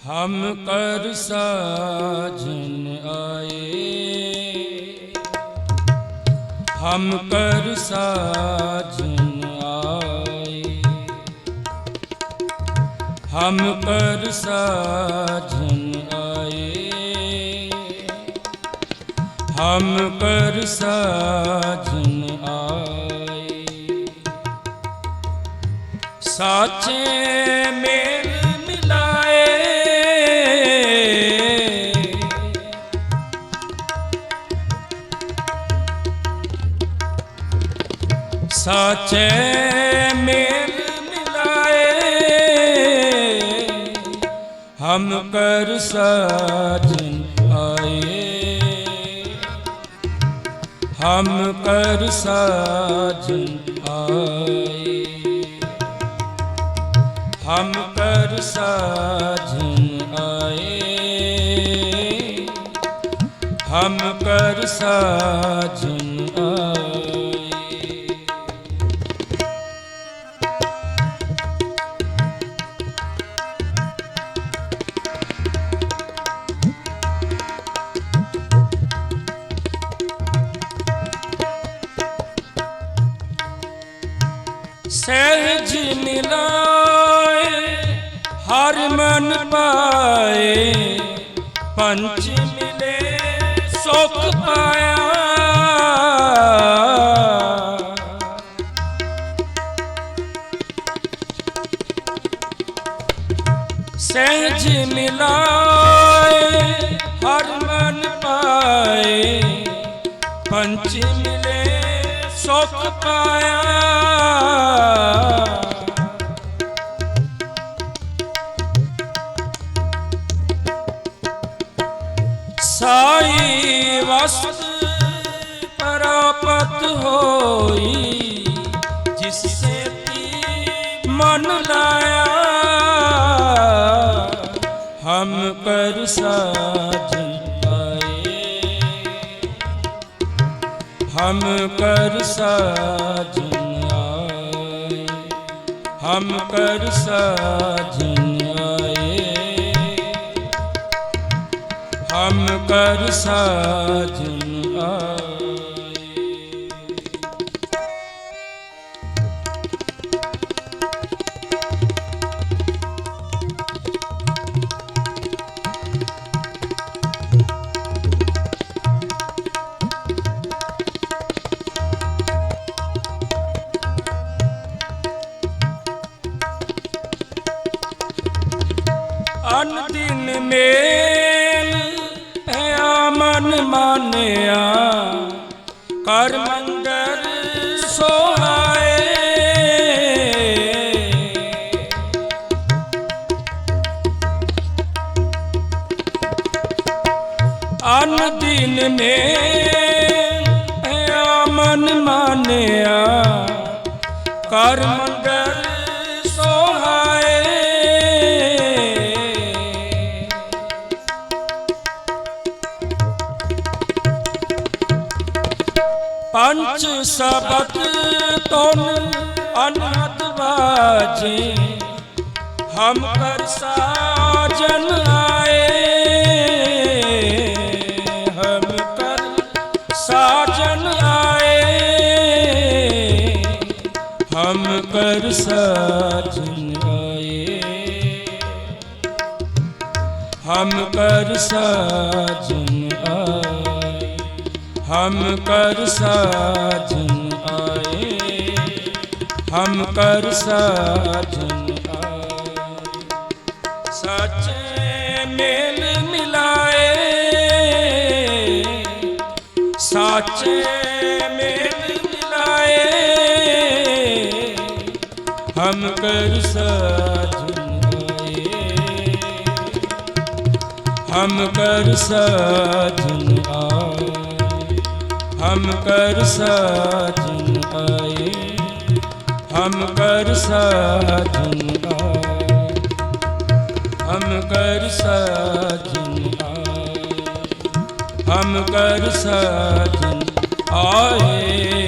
ਹਮ ਕਰ ਸਾਜਨ ਆਏ ਹਮ ਕਰ ਸਾਜਨ ਆਏ ਹਮ ਕਰ ਸਾਜਨ ਆਏ ਹਮ ਕਰ ਸਾਜਨ ਆਏ ਸਾਚੇ ਮੇਲ ਸਾਚੇ ਮੇਲ ਮਿਲਾਏ। ਹਮ ਕਰ ਸਾਜਨ ਆਏ। ਹਮ ਕਰ ਸਾਜਨ ਆਏ। ਹਮ ਕਰ ਸਾਜਨ ਆਏ। ਹਮ ਕਰ ਸਾਜਨ ਆਏ। ਸਹਿਜ ਮਿਲਾਏ ਹਰ ਮਨ ਪਾਏ। ਪੰਚ ਮਿਲੇ, ਸੁਖ ਪਾਇਆ। ਸਹਿਜ ਮਿਲਾਏ ਹਰ ਮਨ ਪਾਏ। ਪੰਚ ਮਿਲੇ ਸੁਖ ਪਾਇਆ। ਸਾਈ ਵਸਤ ਪ੍ਰਾਪਤ ਹੋਈ ਜਿਸ ਸੇ ਤੀ ਮਨ ਲਾਇਆ ਹਮ ਕਰ ਸਾਜਨ ਹਮ ਕਰ ਸਾਜਨ ਆਏ ਹਮ ਕਰ ਸਾਜਨ ਆਏ ਹਮ ਕਰ ਸਾਜਨ ਅਨ ਦਿਨ ਮੇਲ, ਹੈ ਮਨ ਮਾਨਿਆ। ਕਰ ਮੰਗਲ ਸੋਹਾਏ। ਅਨ ਦਿਨ ਮੇਲ, ਹੈ ਮਨ ਮਾਨਿਆ। ਕਰ ਮੰਗਲ ਪੰਚ ਸਬਦ ਤੁਨ ਅਨਹਦ ਬਾਜੇ। ਹਮ ਕਰ ਸਾਜਨ ਆਏ, ਹਮ ਕਰ ਸਾਜਨ ਆਏ। ਹਮ ਕਰ ਸਾਜਨ ਆਏ। ਹਮ ਕਰ ਸਾਜਨ ਹਮ ਕਰ ਸਾਜਨ ਆਏ ਹਮ ਕਰ ਸਾਜਨ ਆਏ ਸਾਚੇ ਮੇਲ ਮਿਲਾਏ ਸਾਚੇ ਮੇਲ ਮਿਲਾਏ ਹਮ ਕਰ ਸਾਜਨ ਆਏ ਹਮ ਕਰ ਸਾਜਨ ਆਏ ਹਮ ਕਰ ਸਾਜਨ ਆਏ ਹਮ ਕਰ ਸਾਜਨ ਆਏ ਹਮ ਕਰ ਸਾਜਨ ਆਏ ਹਮ ਕਰ ਸਾਜਨ ਆਏ